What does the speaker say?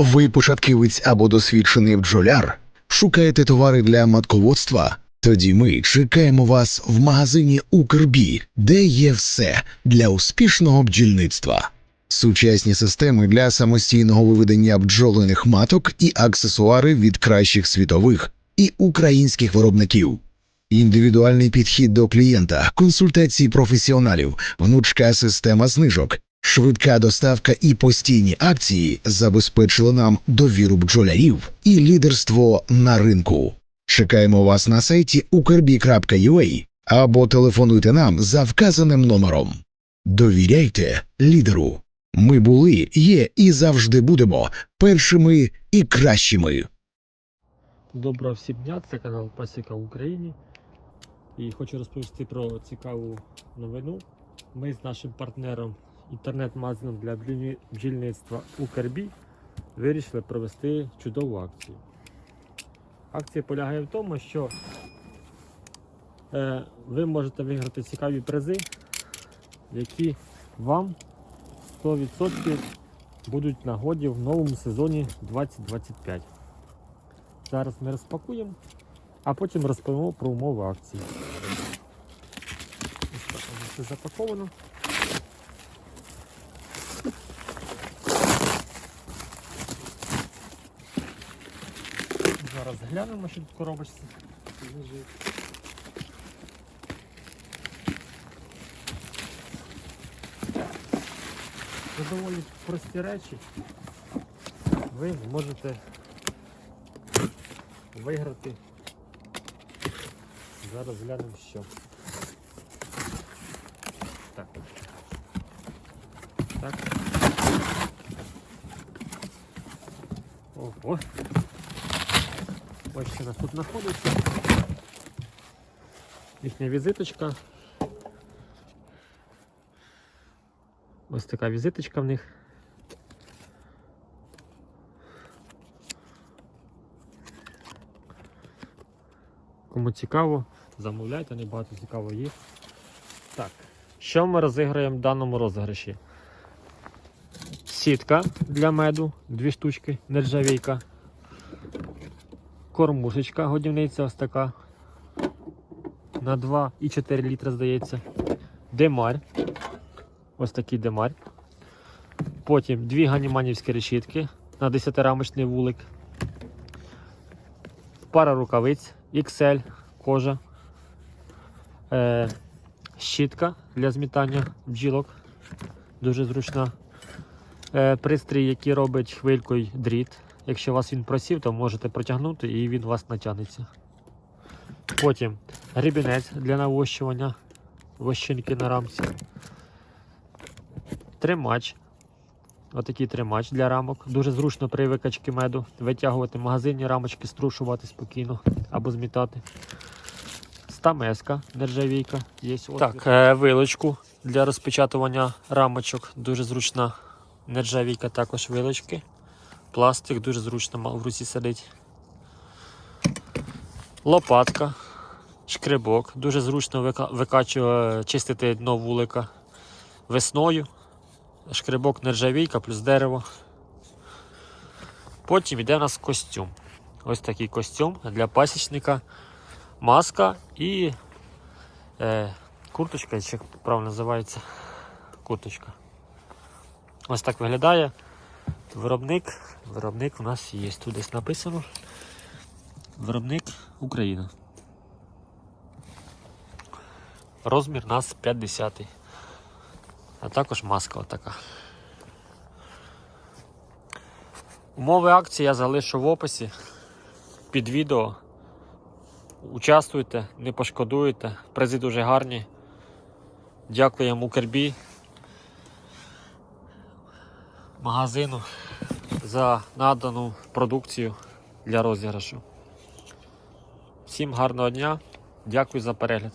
Ви початківець або досвідчений бджоляр? Шукаєте товари для матководства? Тоді ми чекаємо вас в магазині Укрбі, де є все для успішного бджільництва. Сучасні системи для самостійного виведення бджолених маток і аксесуари від кращих світових і українських виробників. Індивідуальний підхід до клієнта, консультації професіоналів, гнучка система знижок, швидка доставка і постійні акції забезпечили нам довіру бджолярів і лідерство на ринку. Чекаємо вас на сайті ukrbі.ua або телефонуйте нам за вказаним номером. Довіряйте лідеру. Ми були, є і завжди будемо першими і кращими. Доброго всім дня, це канал Пасіка в Україні. І хочу розповісти про цікаву новину. Ми з нашим партнером інтернет-магазином для бджільництва Укрбі вирішили провести чудову акцію. Акція полягає в тому, що е, ви можете виграти цікаві призи, які вам 100% будуть нагоді в новому сезоні 2025. Зараз ми розпакуємо, а потім розповімо про умови акції. Ось так все запаковано. Зараз глянемо, що тут коробочці лежить. Це доволі прості речі. Ви зможете виграти. Зараз глянемо що. Так. Так. Ого. Що у нас тут знаходиться. Їхня візиточка. Ось така візиточка в них. Кому цікаво, замовляйте, небагато цікаво є. Так, що ми розіграємо в даному розіграші? Сітка для меду, дві штучки, нержавійка. Кормушечка, годівниця ось така. На 2,4 літра, здається. Демарь. Ось такий демарь. Потім дві ганіманівські решітки на 10-рамочний вулик. Пара рукавиць XL, кожа. Е, щітка для змітання бджілок. Дуже зручна. Е, пристрій, який робить хвилькою дріт. Якщо у вас він просів, то можете протягнути і він у вас натягнеться. Потім грібінець для навощування, вощинки на рамці. Тримач. Отакий тримач для рамок. Дуже зручно при викачці меду витягувати магазинні рамочки, струшувати спокійно або змітати. Стамеска, нержавійка. Є так, е, вилочку для розпечатування рамочок. Дуже зручна нержавійка, також вилочки. Пластик дуже зручно ма- в руці сидить. Лопатка, шкребок. Дуже зручно викачує, чистити дно вулика весною. Шкребок нержавійка плюс дерево. Потім йде у нас костюм. Ось такий костюм для пасічника, маска і е, курточка, чи як правильно називається курточка. Ось так виглядає. Виробник. Виробник у нас є. Тут десь написано. Виробник Україна. Розмір у нас 50. А також маска отака. Умови акції я залишу в описі під відео. Участвуйте, не пошкодуєте. Призи дуже гарні. Дякуємо Укрбі магазину за надану продукцію для розіграшу. Всім гарного дня. Дякую за перегляд.